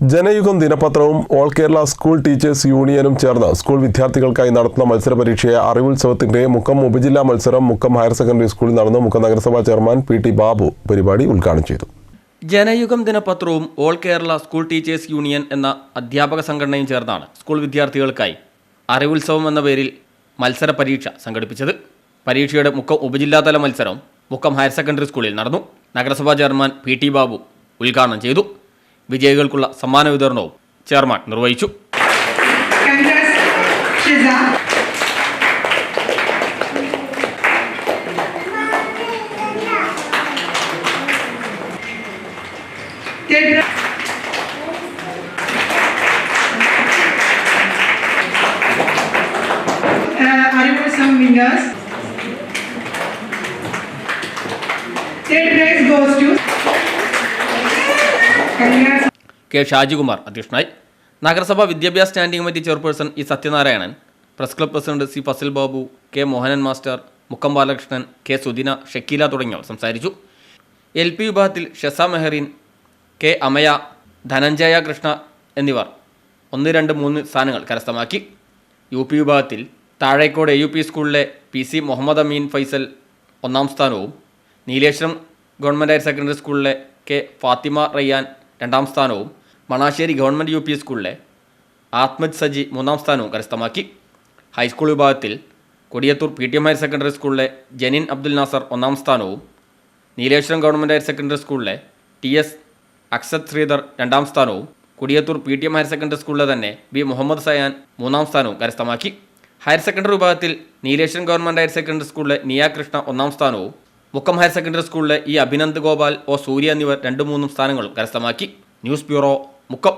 ജനയുഗം ദിനപത്രവും all Kerala school teachers യൂണിയനും ചേർന്ന് സ്കൂൾ വിദ്യാർത്ഥികൾക്കായി നടത്തുന്ന മത്സര പരീക്ഷയെ അറിവുത്സവത്തിന്റെ മുക്കം ഉപജില്ലാ മത്സരം മുക്കം ഹയർ സെക്കൻഡറി സ്കൂളിൽ നടന്നു മുക്കം നഗരസഭാ ചെയർമാൻ പി ടി ബാബു പരിപാടി ഉദ്ഘാടനം ചെയ്തു. Janayugom ദിനപത്രവും all Kerala school teachers union എന്ന അധ്യാപക സംഘടനയും ചേർന്നാണ് സ്കൂൾ വിദ്യാർത്ഥികൾക്കായി അറിവുത്സവം എന്ന പേരിൽ മത്സര പരീക്ഷ സംഘടിപ്പിച്ചത്. പരീക്ഷയുടെ മുക്കം ഉപജില്ലാതല മത്സരം മുക്കം ഹയർ സെക്കൻഡറി സ്കൂളിൽ നടന്നു. നഗരസഭാ ചെയർമാൻ പി ടി ബാബു ഉദ്ഘാടനം ചെയ്തു. വിജയികൾക്കുള്ള സമ്മാന വിതരണവും ചെയർമാൻ നിർവഹിച്ചു. Third prize goes to K Shajikumar അധ്യക്ഷനായി. നഗരസഭ വിദ്യാഭ്യാസ standing committee chairperson E Sathyanarayanan press club president C Fasil Babu K Mohanan master Mukkam Balakrishnan K Sudina Shakeela തുടങ്ങിയവർ സംസാരിച്ചു. എൽ പി വിഭാഗത്തിൽ ഷെസ മെഹറിൻ കെ അമയ ധനഞ്ജയ കൃഷ്ണ എന്നിവർ ഒന്ന് രണ്ട് മൂന്ന് സ്ഥാനങ്ങൾ കരസ്ഥമാക്കി. യു പി വിഭാഗത്തിൽ താഴേക്കോട് എ യു പി സ്കൂളിലെ പി സി മുഹമ്മദ് അമീൻ ഫൈസൽ ഒന്നാം സ്ഥാനവും നീലേശ്വരം ഗവൺമെന്റ് ഹയർ സെക്കൻഡറി സ്കൂളിലെ കെ ഫാത്തിമ റയ്യാൻ രണ്ടാം സ്ഥാനവും മണാശ്ശേരി ഗവൺമെന്റ് യു പി സ്കൂളിലെ ആത്മജ് സജി മൂന്നാം സ്ഥാനവും കരസ്ഥമാക്കി. ഹൈസ്കൂൾ വിഭാഗത്തിൽ Kodiyathur P T M higher secondary സ്കൂളിലെ ജനിൻ അബ്ദുൽ നാസർ ഒന്നാം സ്ഥാനവും നീലേശ്വരം ഗവൺമെന്റ് ഹയർ സെക്കൻഡറി സ്കൂളിലെ ടി എസ് അക്സത് ശ്രീധർ രണ്ടാം സ്ഥാനവും Kodiyathur P T M higher secondary സ്കൂളിലെ തന്നെ ബി മുഹമ്മദ് സയാൻ മൂന്നാം സ്ഥാനവും കരസ്ഥമാക്കി. ഹയർ സെക്കൻഡറി വിഭാഗത്തിൽ നീലേശ്വരം ഗവൺമെന്റ് ഹയർ സെക്കൻഡറി സ്കൂളിലെ നിയാ കൃഷ്ണ ഒന്നാം സ്ഥാനവും മുക്കം ഹയർ സെക്കൻഡറി സ്കൂളിലെ ഇ അഭിനന്ദ് ഗോപാൽ ഒ സൂര്യ എന്നിവർ രണ്ടു മൂന്നും സ്ഥാനങ്ങൾ കരസ്ഥമാക്കി. News bureau Mukkam.